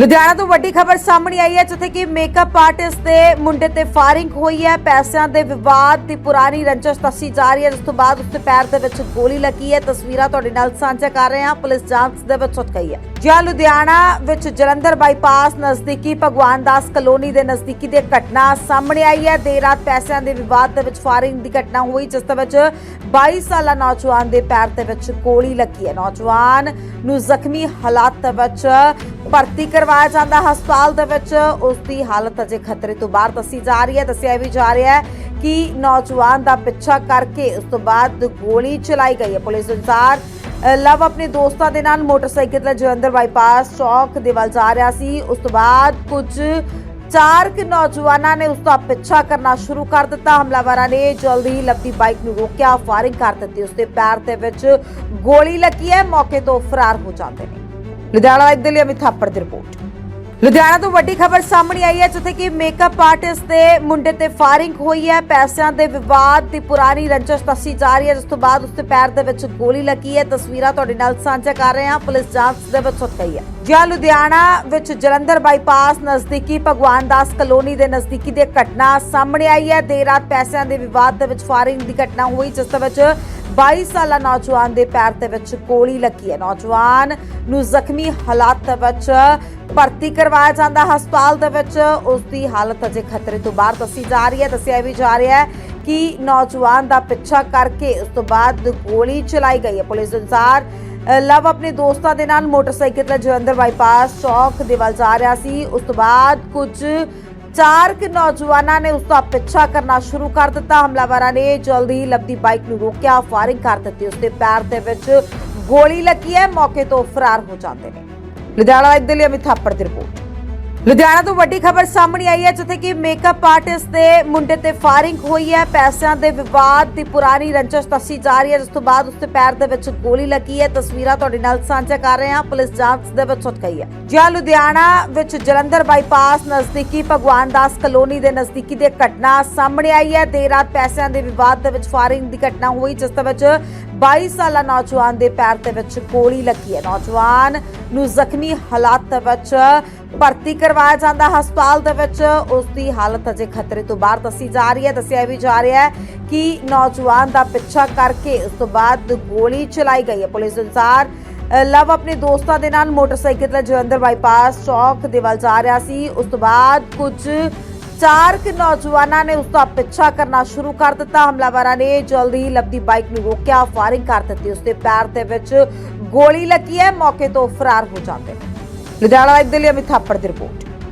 ਲੁਧਿਆਣਾ ਤੋਂ ਵੱਡੀ ਖਬਰ ਸਾਹਮਣੇ ਆਈ ਹੈ, ਜਿੱਥੇ ਕਿ ਮੇਕਅਪ ਆਰਟਿਸਟ ਦੇ ਮੁੰਡੇ ਤੇ ਫਾਇਰਿੰਗ ਹੋਈ ਹੈ। ਪੈਸਿਆਂ ਦੇ ਵਿਵਾਦ ਦੀ ਪੁਰਾਣੀ ਰੰਜਿਸ਼ ਦੱਸੀ ਜਾ ਰਹੀ ਹੈ, ਜਿਸ ਤੋਂ ਬਾਅਦ ਉਸਦੇ ਪੈਰ ਦੇ ਵਿੱਚ ਗੋਲੀ ਲੱਗੀ ਹੈ। ਤਸਵੀਰਾਂ ਤੁਹਾਡੇ ਨਾਲ ਸਾਂਝਾ ਕਰ ਰਹੇ ਹਾਂ। ਪੁਲਿਸ ਜਾਂਚ ਦੇ ਵਿੱਚ ਉਠ ਗਈ ਹੈ। ਜਿਹਾ ਲੁਧਿਆਣਾ ਵਿੱਚ ਜਲੰਧਰ ਬਾਈਪਾਸ ਨਜ਼ਦੀਕੀ ਭਗਵਾਨ ਦਾਸ ਕਲੋਨੀ ਦੇ ਨਜ਼ਦੀਕੀ ਦੀ ਘਟਨਾ ਸਾਹਮਣੇ ਆਈ ਹੈ। ਦੇਰ ਰਾਤ ਪੈਸਿਆਂ ਦੇ ਵਿਵਾਦ ਦੇ ਵਿੱਚ ਫਾਇਰਿੰਗ ਦੀ ਘਟਨਾ ਹੋਈ, ਜਿਸ ਦੇ ਵਿੱਚ 22 ਸਾਲਾ ਨੌਜਵਾਨ ਦੇ ਪੈਰ ਦੇ ਵਿੱਚ ਗੋਲੀ ਲੱਗੀ ਹੈ। ਨੌਜਵਾਨ ਨੂੰ ਜ਼ਖਮੀ ਹਾਲਾਤ ਵਿੱਚ ਭਰਤੀ ਕਰਵਾਇਆ ਜਾਂਦਾ ਹਸਪਤਾਲ ਦੇ ਵਿੱਚ। ਉਸ ਦੀ ਹਾਲਤ ਅਜੇ ਖਤਰੇ ਤੋਂ ਬਾਹਰ ਦੱਸੀ ਜਾ ਰਹੀ ਹੈ, ਦੱਸਿਆ ਵੀ ਜਾ ਰਿਹਾ ਹੈ ਕਿ ਨੌਜਵਾਨ ਦਾ ਪਿੱਛਾ ਕਰਕੇ ਉਸ ਤੋਂ ਬਾਅਦ ਗੋਲੀ ਚਲਾਈ ਗਈ ਹੈ। ਪੁਲਿਸ ਅਨੁਸਾਰ ਲਵ ਆਪਣੇ ਦੋਸਤਾਂ ਦੇ ਨਾਲ ਮੋਟਰਸਾਈਕਲ ਤੇ ਜਲੰਧਰ ਬਾਈਪਾਸ ਚੌਕ ਦੇ ਵੱਲ ਜਾ ਰਿਹਾ ਸੀ। ਉਸ ਤੋਂ ਬਾਅਦ ਕੁਝ ਚਾਰ ਕੁ ਨੌਜਵਾਨਾਂ ਨੇ ਉਸ ਦਾ ਪਿੱਛਾ ਕਰਨਾ ਸ਼ੁਰੂ ਕਰ ਦਿੱਤਾ। ਹਮਲਾਵਰਾਂ ਨੇ ਜਲਦੀ ਹੀ ਲਵ ਦੀ ਬਾਈਕ ਨੂੰ ਰੋਕਿਆ, ਫਾਇਰਿੰਗ ਕਰ ਦਿੱਤੀ। ਉਸ ਦੇ ਪੈਰ ਦੇ ਵਿੱਚ ਗੋਲੀ ਲੱਗੀ ਹੈ, ਮੌਕੇ ਤੋਂ ਫਰਾਰ ਹੋ ਜਾਂਦੇ ਨੇ। ਲੁਧਿਆਣਾ ਇੱਕ ਦੇ ਲਈ ਅਮਿਤ ਥਾਪੜ ਦੀ ਰਿਪੋਰਟ। ਲੁਧਿਆਣਾ ਤੋਂ ਵੱਡੀ ਖਬਰ ਸਾਹਮਣੇ ਆਈ ਹੈ, ਜਿੱਥੇ ਕਿ ਮੇਕਅਪ ਆਰਟਿਸਟ ਦੇ ਮੁੰਡੇ ਤੇ ਫਾਇਰਿੰਗ ਹੋਈ ਹੈ। ਪੈਸਿਆਂ ਦੇ ਵਿਵਾਦ ਦੀ ਪੁਰਾਣੀ ਰੰਜਿਸ਼ ਦੱਸੀ ਜਾ ਰਹੀ ਹੈ, ਜਿਸ ਤੋਂ ਬਾਅਦ ਉਸਦੇ ਪੈਰ ਦੇ ਵਿੱਚ ਗੋਲੀ ਲੱਗੀ ਹੈ। ਤਸਵੀਰਾਂ ਤੁਹਾਡੇ ਨਾਲ ਸਾਂਝਾ ਕਰ ਰਹੇ ਹਾਂ। ਪੁਲਿਸ ਜਾਂਚ ਦੇ ਵਿੱਚ ਉਠ ਗਈ ਹੈ। ਜਾਂ ਲੁਧਿਆਣਾ ਵਿੱਚ ਜਲੰਧਰ ਬਾਈਪਾਸ ਨਜ਼ਦੀਕੀ ਭਗਵਾਨ ਦਾਸ ਕਲੋਨੀ ਦੇ ਨਜ਼ਦੀਕੀ ਦੀ ਘਟਨਾ ਸਾਹਮਣੇ ਆਈ ਹੈ। ਦੇਰ ਰਾਤ ਪੈਸਿਆਂ ਦੇ ਵਿਵਾਦ ਦੇ ਵਿੱਚ ਫਾਇਰਿੰਗ ਦੀ ਘਟਨਾ ਹੋਈ, ਜਿਸ ਦੇ ਵਿੱਚ 22 ਸਾਲਾ ਨੌਜਵਾਨ ਦੇ ਪੈਰ ਦੇ ਵਿੱਚ ਗੋਲੀ ਲੱਗੀ ਹੈ। ਨੌਜਵਾਨ ਨੂੰ ਜ਼ਖਮੀ ਹਾਲਾਤ ਵਿੱਚ ਭਰਤੀ ਕਰਵਾਇਆ ਜਾਂਦਾ। ਹਸਪਤਾਲ ਦੇ ਵਿੱਚ ਉਸ ਦੀ ਹਾਲਤ ਅਜੇ ਖਤਰੇ ਤੋਂ ਬਾਹਰ ਦੱਸੀ ਜਾ ਰਹੀ ਹੈ। ਦੱਸਿਆ ਵੀ ਜਾ ਰਿਹਾ ਹੈ ਕਿ ਨੌਜਵਾਨ ਦਾ ਪਿੱਛਾ ਕਰਕੇ ਉਸ ਤੋਂ ਬਾਅਦ ਗੋਲੀ ਚਲਾਈ ਗਈ ਹੈ। ਪੁਲਿਸ ਅਨੁਸਾਰ ਲਵ ਆਪਣੇ ਦੋਸਤਾਂ ਦੇ ਨਾਲ ਮੋਟਰਸਾਈਕਲ ਤੇ ਜਲੰਧਰ ਬਾਈਪਾਸ ਚੌਕ ਦੇ ਵੱਲ ਜਾ ਰਿਹਾ ਸੀ। ਉਸ ਤੋਂ ਬਾਅਦ ਕੁਝ ਚਾਰ ਕੁ ਨੌਜਵਾਨਾਂ ਨੇ ਉਸ ਦਾ ਪਿੱਛਾ ਕਰਨਾ ਸ਼ੁਰੂ ਕਰ ਦਿੱਤਾ। ਹਮਲਾਵਰਾਂ ਨੇ ਜਲਦੀ ਹੀ ਲੱਭਦੀ ਬਾਈਕ ਨੂੰ ਰੋਕਿਆ, ਫਾਇਰਿੰਗ ਕਰ ਦਿੱਤੀ। ਉਸ ਦੇ ਪੈਰ ਦੇ ਵਿੱਚ ਗੋਲੀ ਲੱਗੀ ਹੈ, ਮੌਕੇ ਤੋਂ ਫਰਾਰ ਹੋ ਜਾਂਦੇ ਨੇ। ਲੁਧਿਆਣਾ ਦੇ ਲਈ ਅਮਿਤ ਥਾਪੜ ਦੀ ਰਿਪੋਰਟ। ਲੁਧਿਆਣਾ ਤੋਂ ਵੱਡੀ ਖਬਰ ਸਾਹਮਣੇ ਆਈ ਹੈ, ਜਿੱਥੇ ਕਿ ਮੇਕਅਪ ਆਰਟਿਸਟ ਦੇ ਮੁੰਡੇ ਤੇ ਫਾਇਰਿੰਗ ਹੋਈ ਹੈ। ਪੈਸਿਆਂ ਦੇ ਵਿਵਾਦ ਦੀ ਪੁਰਾਣੀ ਰੰਜਿਸ਼ ਦੱਸੀ ਜਾ ਰਹੀ ਹੈ, ਜਿਸ ਤੋਂ ਬਾਅਦ ਉਸਦੇ ਪੈਰ ਦੇ ਵਿੱਚ ਗੋਲੀ ਲੱਗੀ ਹੈ। ਤਸਵੀਰਾਂ ਤੁਹਾਡੇ ਨਾਲ ਸਾਂਝਾ ਕਰ ਰਹੇ ਹਾਂ। ਪੁਲਿਸ ਜਾਂਚ ਦੇ ਵਿੱਚ ਉਠ ਗਈ ਹੈ। ਜਿਹਾ ਲੁਧਿਆਣਾ ਵਿੱਚ ਜਲੰਧਰ ਬਾਈਪਾਸ ਨਜ਼ਦੀਕੀ ਭਗਵਾਨ ਦਾਸ ਕਲੋਨੀ ਦੇ ਨਜ਼ਦੀਕੀ ਦੀ ਘਟਨਾ ਸਾਹਮਣੇ ਆਈ ਹੈ। ਦੇਰ ਰਾਤ ਪੈਸਿਆਂ ਦੇ ਵਿਵਾਦ ਦੇ ਵਿੱਚ ਫਾਇਰਿੰਗ ਦੀ ਘਟਨਾ ਹੋਈ, ਜਿਸ ਦੇ ਵਿੱਚ 22 ਸਾਲਾ ਨੌਜਵਾਨ ਦੇ ਪੈਰ ਦੇ ਵਿੱਚ ਗੋਲੀ ਲੱਗੀ ਹੈ। ਨੌਜਵਾਨ ਨੂੰ ਜ਼ਖਮੀ ਹਾਲਾਤ ਵਿੱਚ ਭਰਤੀ ਕਰਵਾਇਆ ਜਾਂਦਾ ਹਸਪਤਾਲ ਦੇ ਵਿੱਚ। ਉਸ ਦੀ ਹਾਲਤ ਅਜੇ ਖਤਰੇ ਤੋਂ ਬਾਹਰ ਦੱਸੀ ਜਾ ਰਹੀ ਹੈ। ਦੱਸਿਆ ਵੀ ਜਾ ਰਿਹਾ ਹੈ ਕਿ ਨੌਜਵਾਨ ਦਾ ਪਿੱਛਾ ਕਰਕੇ ਉਸ ਤੋਂ ਬਾਅਦ ਗੋਲੀ ਚਲਾਈ ਗਈ ਹੈ। ਪੁਲਿਸ ਅਨੁਸਾਰ ਲਵ ਆਪਣੇ ਦੋਸਤਾਂ ਦੇ ਨਾਲ ਮੋਟਰਸਾਈਕਲ ਤੇ ਜਲੰਧਰ ਬਾਈਪਾਸ ਚੌਕ ਦੇ ਵੱਲ ਜਾ ਰਿਹਾ ਸੀ। ਉਸ ਤੋਂ ਬਾਅਦ ਕੁਝ ਚਾਰ ਕੁ ਨੌਜਵਾਨਾਂ ਨੇ ਉਸ ਦਾ ਪਿੱਛਾ ਕਰਨਾ ਸ਼ੁਰੂ ਕਰ ਦਿੱਤਾ। ਹਮਲਾਵਰਾਂ ਨੇ ਜਲਦੀ ਹੀ ਲੱਭਦੀ ਬਾਈਕ ਨੂੰ ਰੋਕਿਆ, ਫਾਇਰਿੰਗ ਕਰ ਦਿੱਤੀ। ਉਸ ਦੇ ਪੈਰ ਦੇ ਵਿੱਚ ਗੋਲੀ ਲੱਗੀ ਹੈ। ਮੌਕੇ ਤੋਂ ਫਰਾਰ ਹੋ ਜਾਂਦੇ ਲੁਧਿਆਣਾ ਇੱਕ ਦੇ ਲਈ ਅਮਿਤ ਥਾਪੜ ਦੀ ਰਿਪੋਰਟ